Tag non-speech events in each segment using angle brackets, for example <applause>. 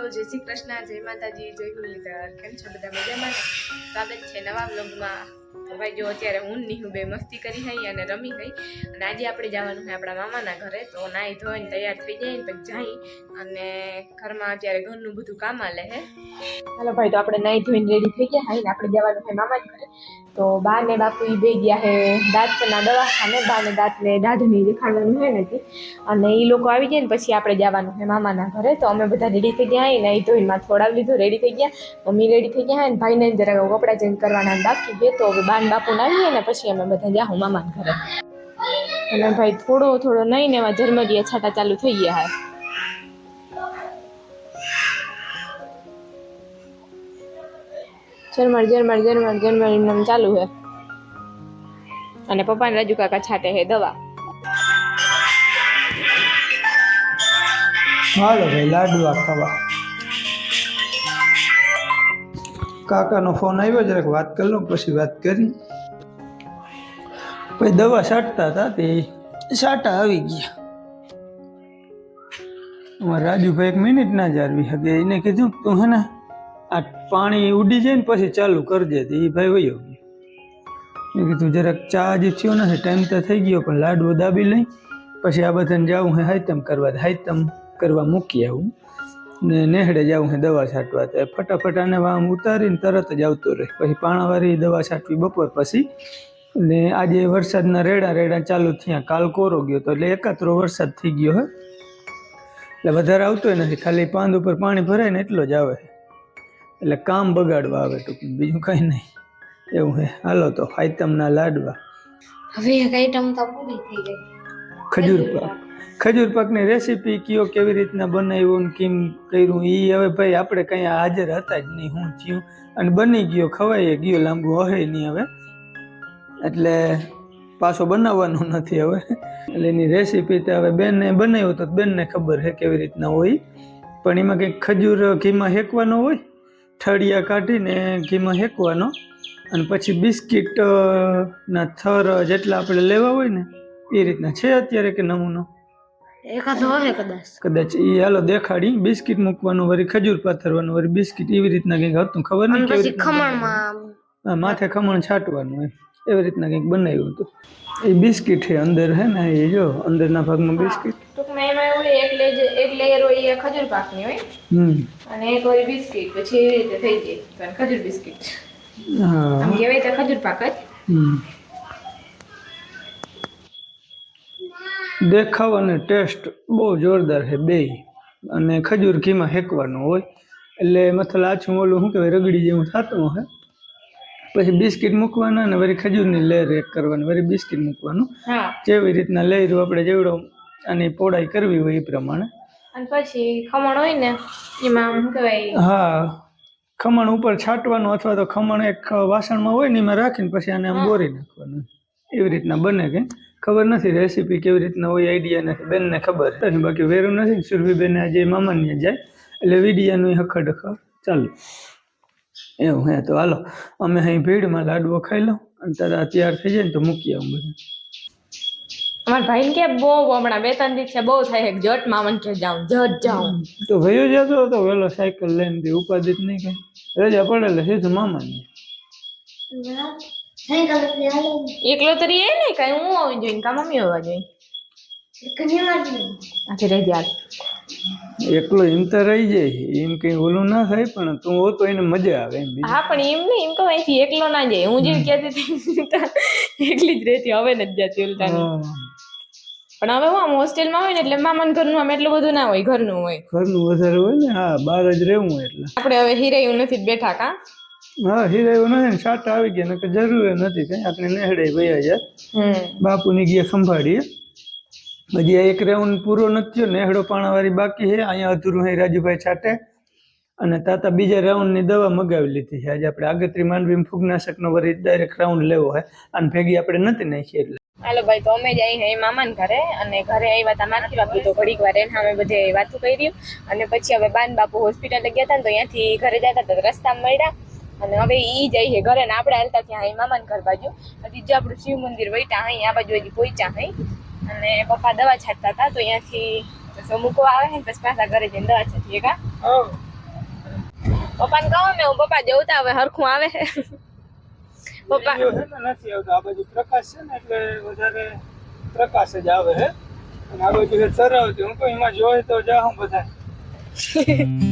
તો જય શ્રી કૃષ્ણ, જય માતાજી, જય મુરલીધર કેમ છો બધા મજામાં? સ્વાગત છે નવા વ્લોગમાં તો ભાઈ જો અત્યારે હું નહીં હું બે મસ્તી કરી હઈ અને રમી ગઈ. અને આજે આપણે જવાનું છે આપણા મામાના ઘરે. તો નાહી ધોઈને તૈયાર થઈ જાય ને પછી જઈ અને ઘરમાં અત્યારે ઘરનું બધું કામ આલે હે. હાલો ભાઈ, તો આપણે નાહી ધોઈને રેડી થઈ ગયા હઈ આપણે જવાનું છે મામાના ઘરે. તો બા ને બાપુ એ બે ગયા હે દાંતના દવાખાને. બા ને દાંતને દાઢની દેખાડવાનું છે ને અને એ લોકો આવી જાય ને પછી આપણે જવાનું છે મામાના ઘરે. તો અમે બધા રેડી થઈ ગયા હઈ ને એ ધોઈને માં થોડાવી લીધું રેડી થઈ ગયા. મમ્મી રેડી થઈ ગયા હે ને ભાઈને જરાક કપડાં ચેન્જ કરવાના બાકી બે, તો હવે બાન બાપુ આવીએ ને પછી અમે બધા જાહું મામાના ઘરે. અને ભાઈ થોડો થોડો નહીં એમાં ઝરમરીયા છાટા ચાલુ થઈ ગયા હે ઝરમર ઝરમર ઝરમર ઝરમર એમ ચાલુ છે. અને પપ્પાને રાજુ કાકા છાટે છે દવા. હાલો ભાઈ, લાડવા ખાવા. કાકાનો ફોન આવ્યો, જરાક વાત કરી લઉં, પછી વાત કરી. પછી દવા છાંટતા હતા તે છાંટા આવી ગયા. અમારા રાજુભાઈ એક મિનિટ ના જાળવી શકે, એને કીધું, તું હે ને, આ પાણી ઉડી જાય ને પછી ચાલુ કરજે. તે એ ભાઈ વયો મેં કીધું, જરાક ચા હજી થયો નથી ટાઈમ તો થઈ ગયો, પણ લાડવો દાબી લઈ, પછી આ બધાને જાવું હે, હાઈતમ કરવા હાઈતમ કરવા મૂકી આવું. ને નેહડે જવું હે દવા છાંટવા તો ફટાફટ આને આમ ઉતારીને તરત જ આવતું રહે. પછી પાણાવાળી દવા છાંટવી બપોર પછી. ને આજે વરસાદના રેડા રેડા ચાલુ થયા. કાલ કોરો ગયો તો એટલે એકાત્રો વરસાદ થઈ ગયો હે. એટલે વધારે આવતોય નથી. ખાલી પાંદ ઉપર પાણી ભરાય ને એટલો જ આવે. એટલે કામ બગાડવા આવે ટૂંકમાં. બીજું કંઈ નહીં. એવું હે. હાલો તો આઈટમના લાડવા. હવે એક આઈટમ તો પૂરી થઈ ગઈ. ખજૂર પાક. ખજૂર પાકની રેસીપી કયો, કેવી રીતના બનાવ્યો ને કેમ કર્યું એ હવે ભાઈ આપણે કંઈ હાજર હતા જ નહીં, હું થયું. અને બની ગયો ખવાઈ ગયો, લાંબુ હે નહીં હવે. એટલે પાછો બનાવવાનો નથી હવે. એટલે એની રેસીપી તો હવે બેનને બનાવ્યું તો બેનને ખબર છે કેવી રીતના હોય. પણ એમાં કંઈક ખજૂર ઘીમાં હેકવાનો હોય, ઠળિયા કાઢીને ઘીમાં હેકવાનો અને પછી બિસ્કિટના થર જેટલા આપણે લેવા હોય ને, એ રીતના છે અત્યારે કે નમૂનો? એકાદો કદાચ. કદાચ એ હાલો દેખાડી બિસ્કિટ મૂકવાનું વરી ખજૂર પાથરવાનું વરી બિસ્કિટ એવી રીતના કંઈક હતું ખબર નહીં કેવી ખમણમાં માથે ખમણ છાંટવાનું એમ. એવી રીતના કંઈક બનાવ્યું હતું. એ બિસ્કિટ છે અંદર હે ને એ જો અંદરના ભાગમાં બિસ્કિટ. ટૂંકમાં એમાં એવું હોય એક લેજ એક લેયર હોય એ ખજૂર પાકની હોય. હમ. અને એક હોય બિસ્કિટ પછી એવી રીતે થઈ જાય પણ ખજૂર બિસ્કિટ. હા. આમ કહેવાય તો ખજૂર પાક જ. હમ. દેખાવ અને ટેસ્ટ બહુ જોરદાર છે બે. અને ખજૂર ઘીમાં હેકવાનું હોય. એટલે મતલબ આછું ઓલું શું કહેવાય રગડી જેવું થતું હોય પછી બિસ્કિટ મૂકવાના અને વળી ખજૂરની લેર એક કરવાની વળી બિસ્કિટ મૂકવાનું. જેવી રીતના લેયરું આપણે જેવડો આની પોડાઈ કરવી હોય એ પ્રમાણે. અને પછી ખમણ હોય ને એમાં શું કહેવાય? હા ખમણ ઉપર છાંટવાનું અથવા તો ખમણ એક વાસણમાં હોય ને એમાં રાખીને પછી આને આમ બોરી નાખવાનું. એવી રીતના બને કે ખબર નથી રેસીપી કેવી રીતના હોય આઈડિયા નથી. બેનને ખબર નથી બાકી વેરું નથી સુરભી બેન આજે મામાને જાય એટલે વીડિયાનું હખડ ચાલુ. એવું હે તો હાલો. અમે અહીં ભીડમાં લાડવો ખાઈ લઉં અને તારા તૈયાર થઈ જાય ને તો મૂકી આવું બધું. અમારા ભાઈને કે બહુ હમણાં બે ત્રણ દિવસે બહુ થાય છે. જટ મામન કે જાઉં? જટ જાઉં. તો ભયો જતો હતો વેલો સાયકલ લઈને તે ઉપાદિત નહીં કઈ રજા પડેલે સીધું મામાની એકલો તરી એ ને કઈ હું આવી જોઈએ કા મમ્મી હોવા જોઈએ જાય એકલો એમ તો રહી જાય એમ કઈ ઓલું ના થાય પણ તું હો તો એને મજા આવે એમ હા પણ એમ નહીં એમ તો અહીંથી એકલો ના જાય હું જેવી કહેતી એકલી જ રહેતી હવે નથી જતી ઉલટાની પણ હવે હું આમ હોસ્ટેલમાં હોય ને એટલે મામાન ઘરનું આમ એટલું બધું ના હોય ઘરનું હોય ઘરનું વધારે હોય ને હા બહાર જ રહેવું હોય એટલે આપણે હવે હિરાયું નથી બેઠા કા હા હીરાયો નથી ને સાટા આવી ગયા નકર જરૂર નથી કઈ. આપણે નેહડે ભયા જાય બાપુની ગયા સંભાળીએ. હજી એક રાઉન્ડ પૂરો નથી થયો નેહડો પાણાવાળી બાકી છે. અહીંયા અધૂરું હે રાજુભાઈ છાટે. અને તાતા બીજા રાઉન્ડની દવા મગાવી લીધી છે. આજે આપણે આગતરી માંડવી ફૂગનાશકનો વરી ડાયરેક્ટ રાઉન્ડ લેવો હે અને ભેગી આપણે નથી નાખી એટલે. હાલો ભાઈ તો અમે જ અહીં હે મામાના ઘરે. અને ઘરે આવ્યા હતા માખી બાપુ તો ઘડીક વાર. એના અમે બધે વાતું કરી. અને પછી હવે બાન બાપુ હોસ્પિટલે ગયા હતા ને તો અહીંયાથી ઘરે જતા હતા તો રસ્તામાં મળ્યા. અને હવે ઈ જાય હે ઘરે ને આપણે હાલતા ત્યાં અહીં મામાને ઘર બાજુ. હજી જો આપણું શિવ મંદિર વૈટા અહીં આ બાજુ હજી પહોંચ્યા અહીં અને પપ્પા દવા છાંટતા હતા તો અહીંયાથી તો મૂકવા આવે ને પછી પાછા ઘરે જઈને દવા છાંટીએ કા? પપ્પાને કહો ને હું પપ્પા જવતા હવે હરખું આવે. છે પપ્પા છે નથી આવતો આ બાજુ પ્રકાશ છે ને એટલે વધારે પ્રકાશ જ આવે છે અને આ બાજુ છે ચરાવતી હું કોઈ એમાં જોઈ તો જાઉં બધા <laughs>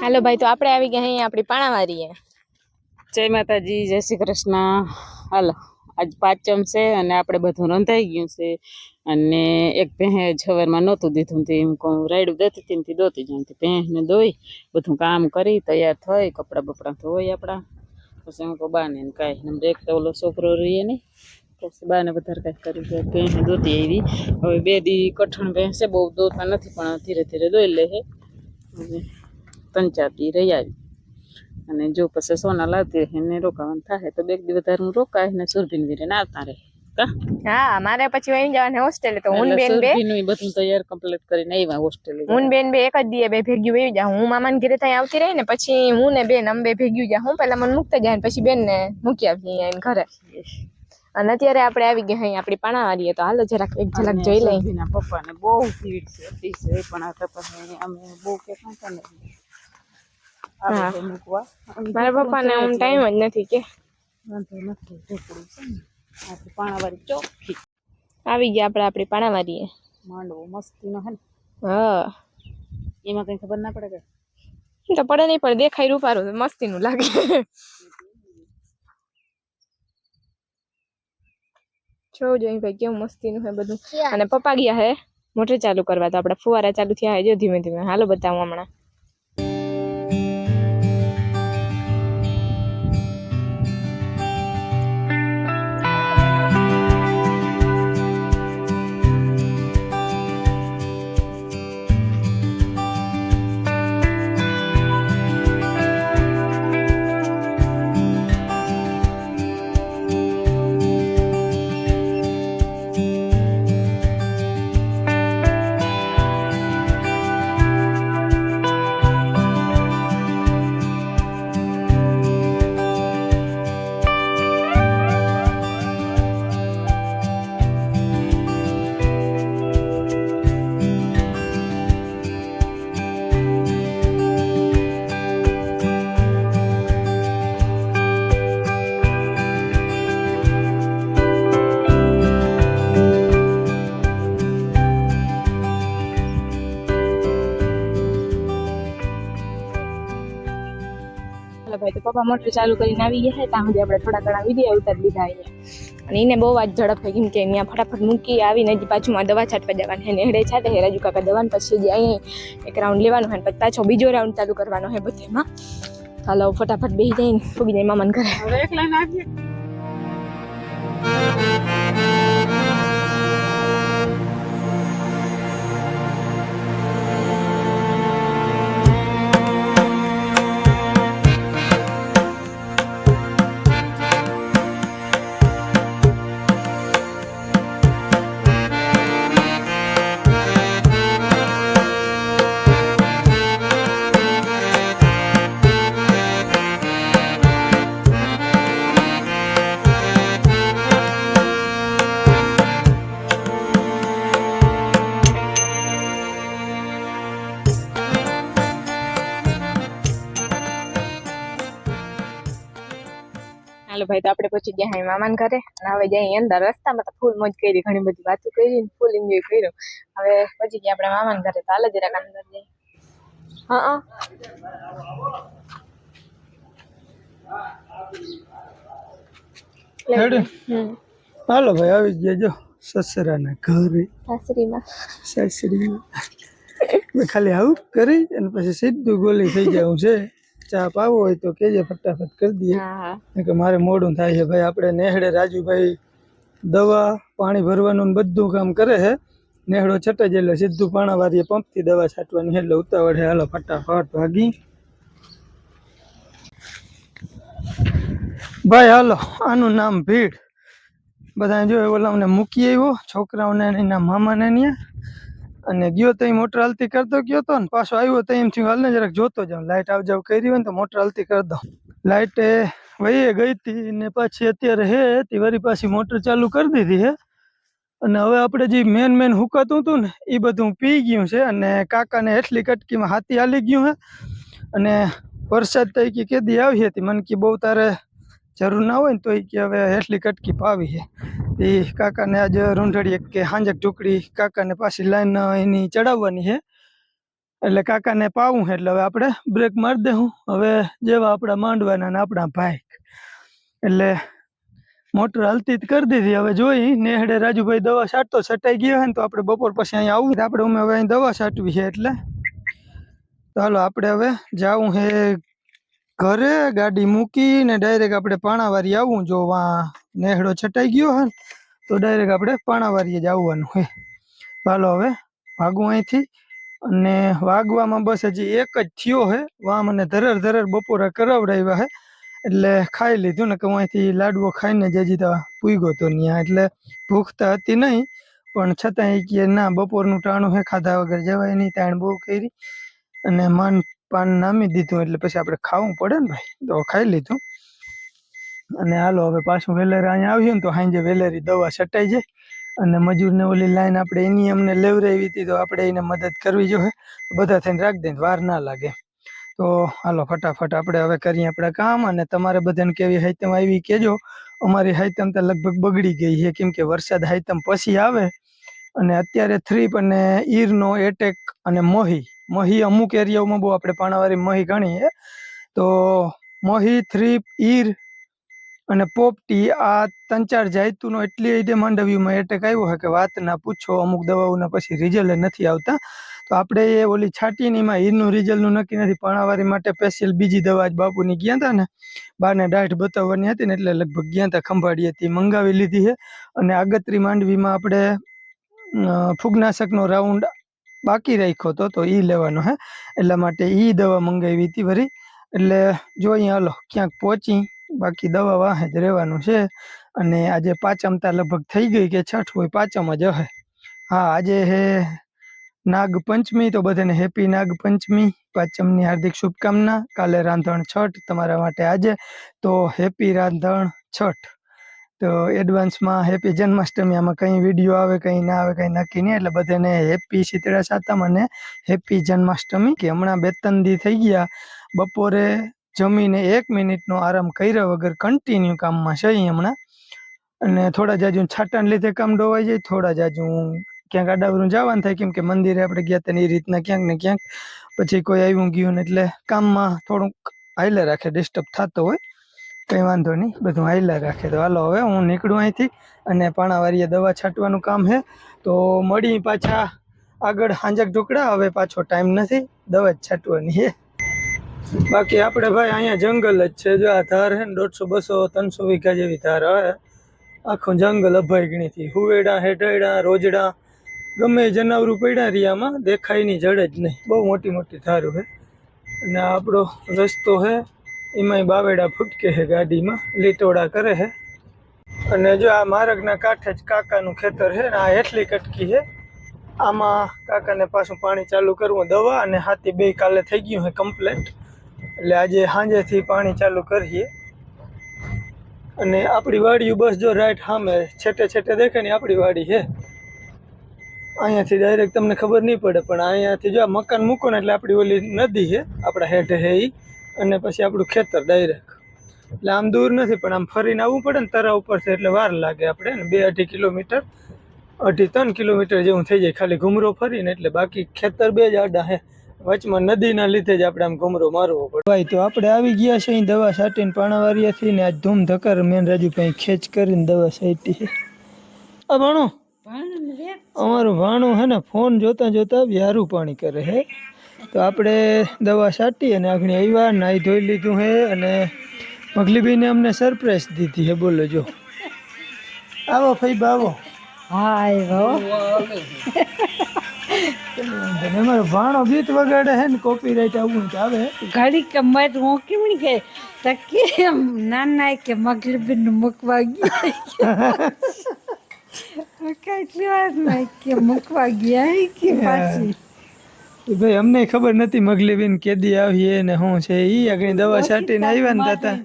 હાલો ભાઈ, તો આપણે આવી ગયા અહીંયા આપણી પાણાવારીએ. જય માતાજી, જય શ્રી કૃષ્ણ. હાલો, આજ પાંચમ છે અને આપણે બધું રંધાઈ ગયું છે. અને એક ભેહે સવારમાં નહોતું દીધું તે એમ કહું, રાયડું દેતી હતી ને દોતી જાઉં તે ભેંસને દોઈ બધું કામ કરી, તૈયાર થઈ, કપડાં બપડા ધોઈ આપણા. પછી એમ કહું, બાને કાંઈ નંબર એક તો ઓલો છોકરો રહીએ નહીં. પછી બાને વધારે કાંઈ કરી દે ભેંસને દોતી આવી. હવે બે દી કઠણ ભેંસે બહુ દોતા નથી, પણ ધીરે ધીરે દોઈ લે છે અને ત્રણ ચાર દી રહી આવી. અને જો પછી સોના લાવતી રહે ને રોકાવાનું થાય તો બે એક દી વધારે હું રોકાય ને સુરભીન વીરેને આવતા રહે. હા મારે પછી વહી જવાનું હોસ્ટેલે તો હું બેન બે. બધું તૈયાર કમ્પ્લીટ કરીને આવ્યા હોસ્ટેલે હું ને બેન બે એક જ દીએ બે ભેગ્યું વહી જા હું મામાને ઘરે ત્યાં આવતી રહી ને પછી હું ને બેન અમે બે ભેગ્યું જા હું પહેલા મને મૂકતા જાય ને પછી બેન ને મૂકી અહીંયા ઘરે. અને અત્યારે આપણે આવી ગયા અહીં આપણી પાણાવારીએ તો હાલો જરાક એક ઝલક જોઈ લઈ સુરભીના પપ્પાને બહુ ભીડ છે પણ આ તો અમે બહુ કે કાંતા નથી છે મૂકવા. મારા પપ્પાને આમ ટાઈમ જ નથી કે. વાંધો નથી ઢોકળું છે ને. આખી પાણાવાળી ચોખ્ખી. આવી ગયા આપણે આપણી પાણાવારીએ માંડવો મસ્તીનો હે ને. હા. એમાં કઈ ખબર ના પડે કે? તો પડે નહીં પણ દેખાય રૂપારું મસ્તી મસ્તીનું લાગે. જોવું જોઈએ ભાઈ કેવું મસ્તીનું હે બધું. અને પપ્પા ગયા હે મોટર ચાલુ કરવા તો આપણે ફુવારા ચાલુ થયા હે જો ધીમે ધીમે. હાલો બતાવું હમણાં. પપ્પા મોટર ચાલુ કરીને આવી ગયા ત્યાં સુધી આપણે થોડા ઘણા વીડિયો ઉતારી લીધા અહીંયા અને એને બહુ જ ઝડપ થઈ કેમ કે અહીંયા ફટાફટ મૂકી આવીને હજી પાછું દવા છાંટવા જવાની છે. નેહડે છાંટે છે રાજુ કાકા દવાનું પછી હજી અહીં એક રાઉન્ડ લેવાનું હોય પછી પાછો બીજો રાઉન્ડ ચાલુ કરવાનો છે બધેમાં. ચાલો, ફટાફટ બેસી જઈને ફૂગી જાય મામાને ઘરે. હવે ભાઈ તો આપણે પછી ગયા હાઈ મામાન ઘરે. અને હવે જઈ અંદર રસ્તામાં તો ફૂલ મોજ કરી ઘણી બધી વાતો કરી ફૂલ એન્જોય કર્યું. હવે પછી ગયા આપણે મામાન ઘરે તો હાલો જરાક અંદર જઈ હા હાલો ભાઈ આવી ગયા જો સસરાના ઘરે. સાસરીમાં. સાસરીમાં. મેં ખાલી આવું કરી અને પછી સીધું ગોલી થઈ જવું છે. ચા પાવો હોય તો કેજે ફટાફટ કરી દઈએ. કે મારે મોડું થાય છે ભાઈ. આપણે નેહડે રાજુભાઈ દવા પાણી ભરવાનું બધું કામ કરે છે. નેહડો છટાઈ જ એટલે સીધું પાણા વારીએ પંપથી દવા છાંટવાની એટલે ઉતાવળ છે. હાલો ફટાફટ ભાગી. ભાઈ હાલો આનું નામ ભીડ. બધા જો અમને મૂકી આવ્યો. છોકરાઓને એના મામાને ત્યાં અને ગયો તો મોટર હલતી કરતો ગયો તો ને પાછો આવ્યો તો એમ થયું, હાલ ને જરાક જોતો જાઉં લાઇટ આવ જાવ કરી હોય ને તો મોટર હલતી કરી દઉં. લાઇટ એ વહી ગઈ હતી ને પાછી અત્યારે હે, તે વરી પાછી મોટર ચાલુ કરી દીધી હે. અને હવે આપણે જે મેન મેન હુકાતું હતું ને, એ બધું પી ગયું છે અને કાકાને એટલી કટકીમાં હાથી હાલી ગયું હે. અને વરસાદ કે કેદી આવી હતી, મને કે બહુ તારે જરૂર ના હોય ને તો એ કે હવે એટલી કટકી પાવી છે. એ કાકાને આજે રૂંઢળીએ કે હાંજક ટુકડી કાકાને પાછી લાઈન એની ચડાવવાની છે. એટલે કાકાને પાવું છે, એટલે હવે આપણે બ્રેક મારી દેવું હવે જેવા આપણા માંડવાના ને આપણા ભાઈ એટલે મોટર હાલતી જ કરી દીધી. હવે જોઈ નેહડે રાજુભાઈ દવા છાંટતો છટાઈ ગયો હોય ને તો આપણે બપોર પછી અહીંયા આવું. આપણે અમે હવે અહીં દવા છાંટવી છે, એટલે ચાલો આપણે હવે જાવું છે ઘરે ગાડી મૂકીને ડાયરેક્ટ આપણે પાણાવારી આવવું જો વાં નેહડો છટાઈ ગયો હોય તો ડાયરેક્ટ આપણે પાણાવારી જ આવવાનું છે ચાલો હવે ભાગવું અહીંથી અને વાગવામાં બસ હજી એક જ થયો હે. વાં મને ધરર ધરર બપોરે કરાવડાવ્યા હે. એટલે ખાઈ લીધું ને કે હું અહીંથી લાડવો ખાઈને જ હજી તો પૂગ્યો તો ત્યાં એટલે ભૂખ તો હતી નહીં, પણ છતાં એ કહે ના, બપોરનું ટાણું હે, ખાધા વગર જવાય નહીં, તાણ બહુ કરી. અને માન પાન નામી દીધું એટલે પછી આપણે ખાવું પડે ને ભાઈ, તો ખાઈ લીધું. અને હાલો, હવે પાછું વેલેર અહીંયા આવ્યું ને તો સાંજે વેલેરી દવા છટાઈ જાય. અને મજૂરને ઓલી લાઈન આપણે એની અમને લેવરાવી હતી, તો આપણે એને મદદ કરવી જોઈએ. તો બધા થઈને રાખી દઈએ વાર ના લાગે. તો હાલો, ફટાફટ આપણે હવે કરીએ આપણા કામ અને તમારે બધાને કેવી હાઈતમ આવી કહેજો. અમારી હાઈતમ તો લગભગ બગડી ગઈ છે, કેમ કે વરસાદ હાઈતમ પછી આવે. અને અત્યારે થ્રીપ અને ઈરનો એટેક અને મોહી. મોહી અમુક એરિયાઓમાં બહુ આપણે પાણાવાળી મહી ગણીએ. તો મહી, થ્રીપ, ઈર અને પોપટી આ ત્રણ ચાર જાયતુનો એટલી રીતે માંડવ્યુમાં એટેક આવ્યો હોય કે વાત ના પૂછો, અમુક દવાઓના પછી રિઝલ્ટ નથી આવતા. તો આપણે એ ઓલી છાટીનીમાં હીરનું રિઝલ્ટનું નક્કી નથી. પાણાવારી માટે સ્પેશિયલ બીજી દવા જ બાપુની ગયા હતા ને, બાને ડાઢ બતાવવાની હતી ને એટલે લગભગ ગયા હતા ખંભાળી હતી મંગાવી લીધી છે અને આગતરી માંડવીમાં આપણે ફૂગનાશકનો રાઉન્ડ બાકી રાખ્યો હતો તો એ લેવાનો હે. એટલા માટે એ દવા મંગાવી હતી વરી. એટલે જોઈએ હલો, ક્યાંક પહોંચી, બાકી દવા વાહે જ રહેવાનું છે. અને આજે પાંચમતા લગભગ થઈ ગઈ કે છઠ હોય પાંચમ જ હે. હા, આજે હે નાગ પંચમી તો બધાને હેપી નાગ પંચમી પાંચમની હાર્દિક શુભકામના. કાલે રાંધણ છઠ તમારા માટે આજે. તો હેપી રાંધણ છઠ. તો એડવાન્સમાં હેપી જન્માષ્ટમી આમાં કંઈ વીડિયો આવે, કંઈ ના આવે, કંઈ નક્કી નહીં. એટલે બધાને હેપી શીતળા સાતમ અને હેપી જન્માષ્ટમી કે હમણાં બે ત્રણ દી થઈ ગયા. બપોરે જમીને એક મિનિટનો આરામ કર્યા વગર કન્ટિન્યુ કામમાં છે હમણાં. અને થોડા જાજુ છાંટાને લીધે કામ ડોવાઈ જાય. થોડા જાજુ ક્યાંક આડાવરું જવાનું થાય. કેમ કે મંદિરે આપણે ગયા હતા એ રીતના ક્યાંક ને ક્યાંક. પછી કોઈ આવ્યું ગયું ને એટલે કામમાં થોડુંક હાઈલે રાખે ડિસ્ટર્બ થતો હોય. કંઈ વાંધો નહીં, બધું હાઈલા રાખે. તો હાલો, હવે હું નીકળું અહીંથી અને પાણાવારીએ દવા છાંટવાનું કામ છે તો મળી પાછા આગળ હાંજક ઢોકળા, હવે પાછો ટાઈમ નથી, દવા જ છાંટવાની છે બાકી આપણે ભાઈ અહીંયા જંગલ જ છે. જો આ ધાર છે ને, દોઢસો, બસો, ત્રણસો વીઘા જેવી ધાર આવે. આખું જંગલ અભયગણીથી હુવેડા હેઢેડા રોજડા, ગમે જનાવરું પડ્યા રિયામાં દેખાયની જડે જ નહીં. બહુ મોટી મોટી ધારું છે અને આપણો રસ્તો છે એમાંય બાવેડા ફૂટકે છે ગાડીમાં લીટોડા કરે છે અને જો આ માર્ગના કાંઠે જ કાકાનું ખેતર છે ને આ એટલી કટકી છે આમાં કાકાને પાછું પાણી ચાલુ કરવું દવા અને હાથી બે કાલે થઈ ગયું છે કમ્પ્લેટ. એટલે આજે સાંજેથી પાણી ચાલુ કરીએ. અને આપણી વાડીઓ બસ જો રાઈટ સામે છેટે છેટે દેખાય ને આપણી વાડી છે અહીંયાથી ડાયરેક્ટ તમને ખબર નહીં પડે, પણ અહીંયાથી જો આ મકાન મૂકો ને એટલે આપણી ઓલી નદી છે આપણા હેઠે છે એ અને પછી આપણું ખેતર ડાયરેક્ટ એટલે આમ દૂર નથી પણ આમ ફરીને આવવું પડે ને તરા ઉપર છે એટલે વાર લાગે આપણે ને. બે અઢી કિલોમીટર અઢી ત્રણ કિલોમીટર જેવું થઈ જાય. ખાલી ઘુમરો ફરીને એટલે બાકી ખેતર બે જ આડા હે. વચમાં નદીના લીધે જ આપણે આમ ઘુમરો મારવો પડે. ભાઈ તો આપણે આવી ગયા છે અહીં દવા છાંટીને પાણાવારીયાથી ને આ ધૂમ ધક્કાર મેન રાજુ ભાઈ ખેંચ કરીને દવા છાંટી છે. આ ભાણું? અમારું ભાણું હે ને ફોન જોતા જોતા વ્યારું પાણી કરે છે તો આપણે દવા છાંટી અને આગળ આવ્યા નાહી ધોઈ લીધું હે અને મગલીબીને અમને સરપ્રાઈઝ દીધી હે બોલો જો. આવો ફઈ આવો હા આવ્યો અમારો ભાણો ગીત વગાડે હે ને કોપીરાઈટ આવું તો આવે. ઘડી કમર હું કેમણી કે તકે નાના કે મગલબીન મૂકવા ગયા કેટલી વાર મેં કે મૂકવા ગયા કે પાછી? એ ભાઈ અમને ખબર નથી મગલીબેન કેદી આવીએ ને શું છે ઈ? આગળ દવા છાંટીને આવ્યા ને તાતા.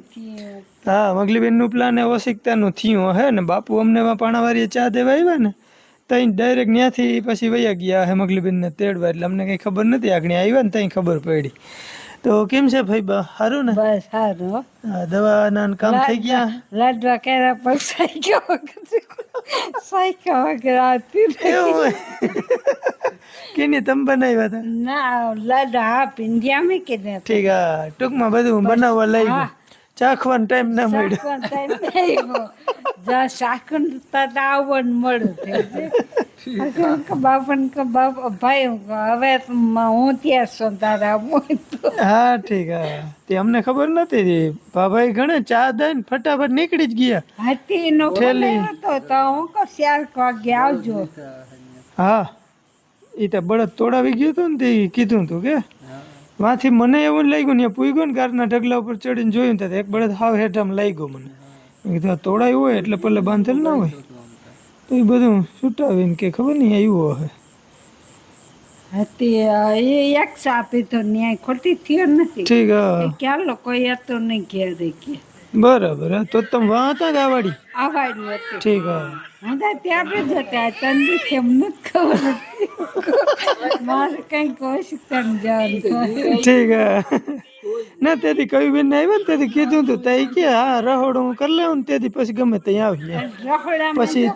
હા મગલીબેનનું પ્લાન એ ઓશિકતાનું થયું હે ને. બાપુ અમને પાણાવારીએ ચા દેવા આવ્યા ને? ત્યાં ડાયરેક્ટ ત્યાંથી પછી વયા ગયા હે મગલીબેન ને તેડવા. એટલે અમને કઈ ખબર નથી આગળ આવ્યા ને ત્યાં ખબર પડી. તો કેમ છે ભાઈ બા? સારું ને? બસ સારું હો. હા, દવાના કામ થઈ ગયા? લાડવા કેરા પર સાઈકો સાઈકો સાયકા વગર આવતી નહીં. કેની તમ બનાવ્યા હતા? ના લાડવા હા પિંડિયા કે ને ઠીક ટૂંકમાં બધું બનાવવા લઈ ગયું ચાખવાનો ટાઈમ ના મળ્યો જા શાકન તને આવન મળ્યું બાપન કે બાપ ભાઈ હવે હું ત્યાં છો તારા હા ઠીક હા. તે અમને ખબર નથી ભાભાઈ ઘણે ચા દઈને ફટાફટ નીકળી જ ગયા. હાથી નો. તો તો હું કો ચાર વાગે આવજો. હા. એ તો બળદ તોડાવી ગયું હતું ને તે કીધું તું કે. વાંથી મને એવું લાગ્યું ને પૂગ્યો ને ગારના ઢગલા ઉપર ચડીને જોયું તો એક બળદ હાવ હેઠામાં લાગ્યો મને. મેં કીધું આ તોડાયું હોય એટલે પલ્લે બાંધેલ ના હોય. તો એ બધું છૂટાવીને કે ખબર નહીં આવ્યું હશે હતી એ એક સાપી તો ન્યાય ખોટી થયો નથી. ઠીક ક્યાં લોકો હતો નહીં ઘેરે કે. બરાબર તો તમે વાં હતા. ગાવાડી ઠીક હા. ત્યાં જ હતા. તને કેમ નથી ખબર મારે કઈ કોશિશ કરીને જવાનું ઠીક ના તેથી કયું બેન આવ્યા ને તેથી કીધું તું તઈ કે હા રહોડું હું કરી લેવું ને તેથી પછી ગમે ત્યાં આવીએ. રખડામાં પછી-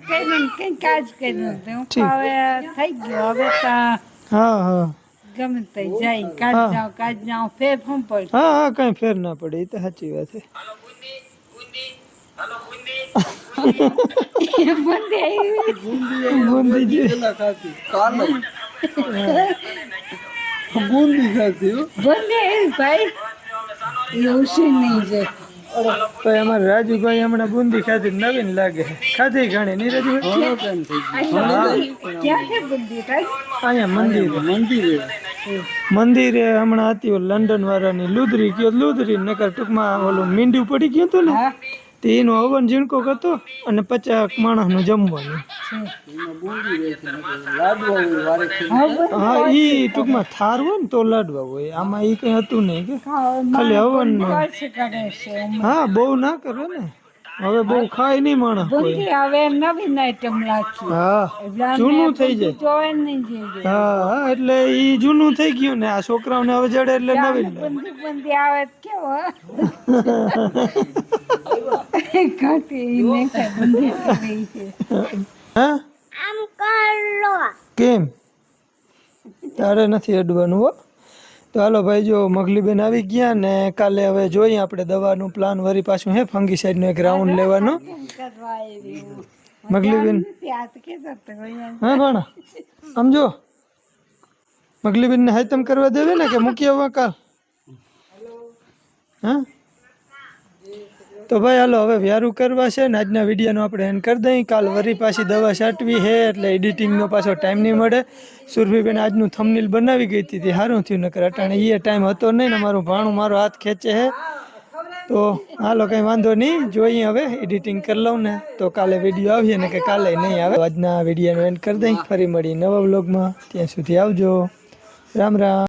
કઈ ને કંઈક કાજ કર્યું. હવે થઈ ગયો. હવે હા હા. ગમે તે જાય. કાજ. જાઓ કાજ જાઓ ફેર શું પડે હા હા કઈ ફેર ના પડે એ તો સાચી વાત છે બુંદી બંને ભાઈ ભાઈ અમારે રાજુભાઈ હમણાં બુંદી ખાધી નવીન લાગે ખાધી ઘણી નહીં રાજુભાઈ અહીંયા મંદિર મંદિર મંદિરે હમણાં હતી લંડન વાળાની લુદરી ગયો લુદરી નકર ટૂંકમાં ઓલું મીંડું પડી ગયું હતું ને? તે એનો હવન ઝીણકો હતો અને પચાસ માણસનું જમવાનું. હા ઈ ટૂંકમાં થાર હોય ને તો લાડવા હોય. આમાં ઈ કઈ હતું નહીં કે. ખાલી હવન હા બહુ ના કરે ને. હવે બહુ ખાય નહીં માણસ બંદી હવે નવીન આઈટમ લાગી. હા. જૂનું થઈ જાય. જોવે નહીં જોઈએ હા હા એટલે ઈ જૂનું થઈ ગયું ને. આ છોકરાઓને હવે જડે એટલે નવીન બંધી બંદી આવે કેવો કાંટી <laughs> ને બંધી બંદી કરી છે. હા? કેમ? તારે નથી અડવાનું હો. તો હાલો ભાઈ જો મગલીબેન આવી ગયા ને કાલે હવે જોઈએ આપણે દવાનું પ્લાન વરી પાછું હે ફંગી સાઈડનો એક રાઉન્ડ લેવાનો મગલીબેન. હા ભાણા સમજો મગલીબેન ને હાઈતમ કરવા દેવે ને કે મૂકી આવવા કાલ? હા? તો ભાઈ હાલો, હવે વ્યારું કરવા છે ને આજના વિડીયોનો આપણે એન્ડ કરી દઈએ. કાલ વરી પાછી દવા છાંટવી છે એટલે એડિટિંગનો પાછો ટાઈમ નહીં મળે. સુરભીબેન આજનું થમનીલ બનાવી ગઈ હતી સારું થયું, નકર અટાણે એ ટાઈમ હતો નહીં ને મારું ભાણું મારો હાથ ખેંચે છે. તો હાલો, કંઈ વાંધો નહીં, જોઈએ હવે એડિટિંગ કરી લઉં ને. તો કાલે વીડિયો આવીએ ને કે કાલે નહીં આવે. આજના વિડીયોનો એન્ડ કરી દઈ ફરી મળી નવા બ્લોગમાં ત્યાં સુધી આવજો. રામ રામ.